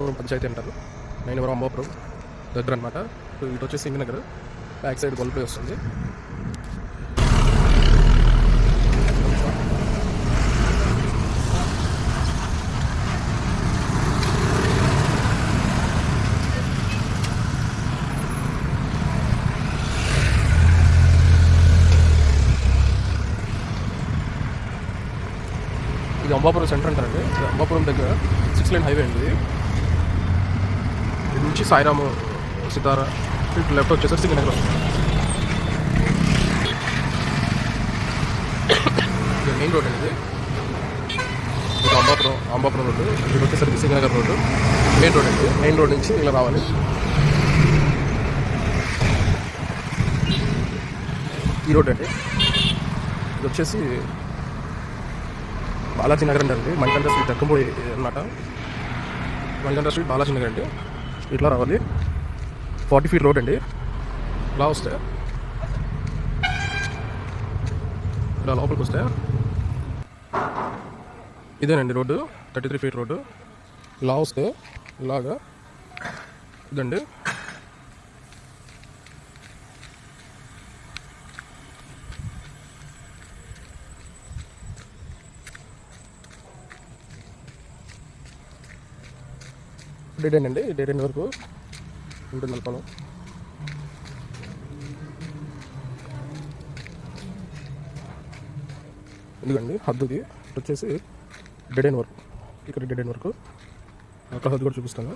పంచాయతీ అంటారు. నైనవరం అంబాపురం దగ్గర అనమాట ఇటు వచ్చేసి సింగనగర్ బ్యాక్ సైడ్ గొల్పే వస్తుంది. ఇది అంబాపురం సెంటర్ అంటారండి. ఇది అంబాపురం దగ్గర సిక్స్ లైన్ హైవే అండి. ఇది నుంచి సాయిరాము సితార ఇటు లెఫ్ట్ వచ్చేసరికి సింగనగర్ ఇది మెయిన్ రోడ్ అండి ఇది ఇది అంబాపురం అంబాపురం రోడ్డు. ఇటు వచ్చేసరికి సింగనగర్ రోడ్డు. మెయిన్ రోడ్ అండి మెయిన్ రోడ్ నుంచి ఇలా రావాలి. ఈ రోడ్ అండి. ఇది వచ్చేసి బాలాజీ నగర్ అండి మణికంఠ స్ట్రీట్ దక్కంపూడి అనమాట మణికంఠ స్ట్రీట్ బాలాజీ నగర్ అండి. ఇట్లా రావాలి. ఫార్టీ ఫీట్ రోడ్ అండి. ఇలా వస్తే. ఇలా లోపలికి వస్తే. ఇదేనండి road. Thirty three feet road. ఇలా వస్తే ఇలాగా. ఇదండి. డెడ్ ఎండ్ అండి డెడ్ ఎండ్ వరకు? ఉంటుంది అనుకోను ఎందుకండి హద్దుది. వచ్చేసి డెడ్ ఎండ్ వరకు? ఇక్కడ డెడ్ ఎండ్ వరకు? అక్కడ హద్దు కూడా చూపిస్తాను.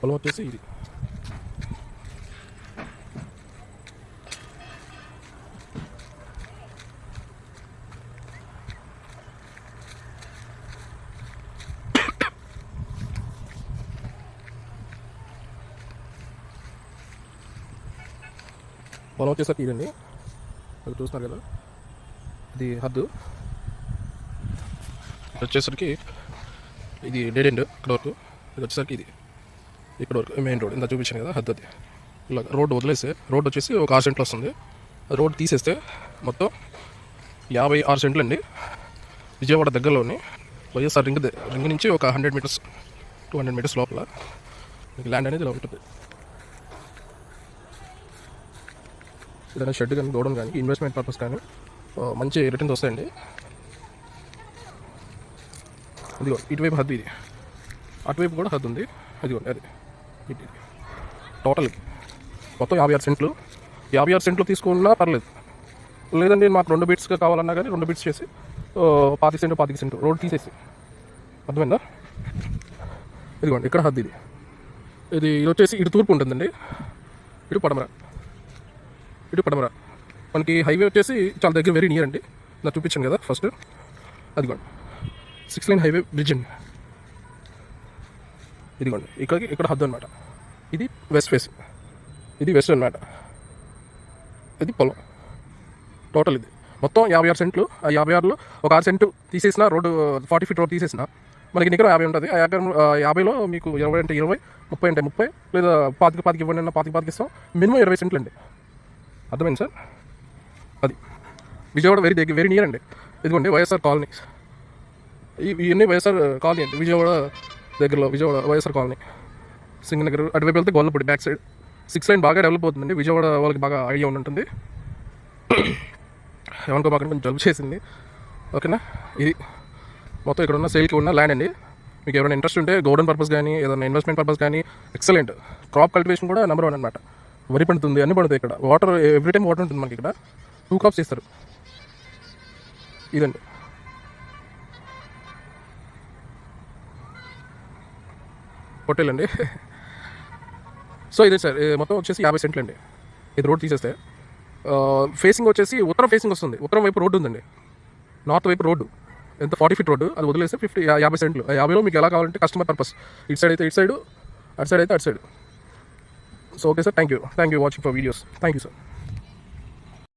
పొలం వచ్చేసి ఇది. పొలం వచ్చేసరికి ఇదండి అది చూస్తున్నారు కదా? ఇది హద్దు. ఇది వచ్చేసరికి ఇది డెడ్ ఎండ్ ఇక్కడ వరకు. ఇది వచ్చేసరికి ఇది. ఇక్కడ వరకు మెయిన్ రోడ్ ఇంత చూపించాను కదా హద్దు అది. ఇలా రోడ్డు వదిలేస్తే రోడ్ వచ్చేసి ఒక ఆరు సెంట్లు వస్తుంది. రోడ్ తీసేస్తే మొత్తం యాభై ఆరు సెంట్లు అండి. విజయవాడ దగ్గరలోని వైఎస్ఆర్ రింగ్ రింగ్ నుంచి ఒక hundred metres two hundred metres లోపల. మీకు ల్యాండ్ అనేది ఇలా ఉంటుంది. ఏదైనా షెడ్ కానీ గోడౌన్ కానీ ఇన్వెస్ట్మెంట్ పర్పస్ కానీ మంచి రిటర్న్స్ వస్తాయండి. ఇదిగో ఇటువైపు హద్దు ఇది. అటువైపు కూడా హద్దు ఉంది. అదిగోండి అది. ఇది. టోటల్ మొత్తం యాభై ఆరు సెంట్లు. యాభై ఆరు సెంట్లు తీసుకున్నా పర్లేదు. లేదండి మాకు రెండు బిట్స్ కావాలన్నా కానీ రెండు బిట్స్ చేసి పాతిక సెంటు పాతిక సెంటు రోడ్ తీసేసి. అర్థమైందా? ఇదిగోండి ఇక్కడ హద్దు ఇది. ఇది ఇది వచ్చేసి ఇటు తూర్పు ఉంటుందండి. ఇటు పడమర. ఇటు పడమర. మనకి హైవే వచ్చేసి చాలా దగ్గర వెరీ నియర్ అండి. నాకు చూపించాను కదా ఫస్ట్. అదిగోండి. సిక్స్ లైన్ హైవే బ్రిడ్జ్ అండి. ఇదిగోండి. ఇక్కడికి ఇక్కడ హద్దు అనమాట ఇది వెస్ట్ ఫేస్ ఇది వెస్ట్ అనమాట ఇది పొలం. టోటల్ ఇది. మొత్తం యాభై ఆరు సెంట్లు. ఆ యాభై ఆరులో ఒక ఆరు సెంటు తీసేసిన రోడ్డు ఫార్టీ ఫీట్ రోడ్ తీసేసిన. మనకి నికరం యాభై ఉంటుంది. ఆ యాభై యాభైలో మీకు ఇరవై అంటే ఇరవై ముప్పై అంటే ముప్పై లేదా పాతిక పాతికి ఇవ్వండి అన్న పాతిక పాతిక ఇస్తాం. మినిమం ఇరవై సెంట్లు అండి అర్థమైంది సార్? అది. విజయవాడ వెరీ దగ్గర వెరీ నియర్ అండి. ఇదిగోండి వైఎస్ఆర్ కాలనీ. ఈ- ఇవన్నీ వైఎస్ఆర్ కాలనీ అండి. విజయవాడ దగ్గరలో విజయవాడ వైఎస్ఆర్ కాలనీ. సింగనగర్ అటువైపు వెళ్తే Gollapudi back side six line బాగా డెవలప్ అవుతుందండి. విజయవాడ వాళ్ళకి బాగా ఐడియా ఉంటుంది ఏమనుకో మాకు కొంచెం జలుబు చేసింది. ఓకేనా? ఇది మొత్తం ఇక్కడ ఉన్న సేల్కి ఉన్న ల్యాండ్ అండి. మీకు ఎవరైనా ఇంట్రెస్ట్ ఉంటే గోడౌన్ పర్పస్ కానీ ఏదైనా ఇన్వెస్ట్మెంట్ పర్పస్ కానీ ఎక్సలెంట్ క్రాప్ కల్టివేషన్ కూడా నెంబర్ వన్ అనమాట వరి పండుతుంది అన్ని పడుతుంది ఇక్కడ. వాటర్ ఎవ్రీ టైం వాటర్ ఉంటుంది మనకి ఇక్కడ. టూ కప్స్ ఇస్తారు ఇదండి. పొట్టేలండి. సో ఇదే సార్ మొత్తం వచ్చేసి యాభై సెంట్లు అండి ఇది రోడ్ తీసేస్తే. ఫేసింగ్ వచ్చేసి ఉత్తరం ఫేసింగ్ వస్తుంది. ఉత్తరం వైపు రోడ్డు ఉందండి. నార్త్ వైపు రోడ్డు. ఎంత ఫార్టీ ఫీట్ రోడ్డు. అది వదిలేస్తే ఫిఫ్టీ యాభై సెంట్లు. యాభైలో మీకు ఎలా కావాలంటే కస్టమర్ పర్పస్ ఇటు సైడ్ అయితే ఇటు సైడ్ అటు సైడ్ అయితే అటు side so okay sir. Thank you. Thank you for watching for videos. Thank you sir.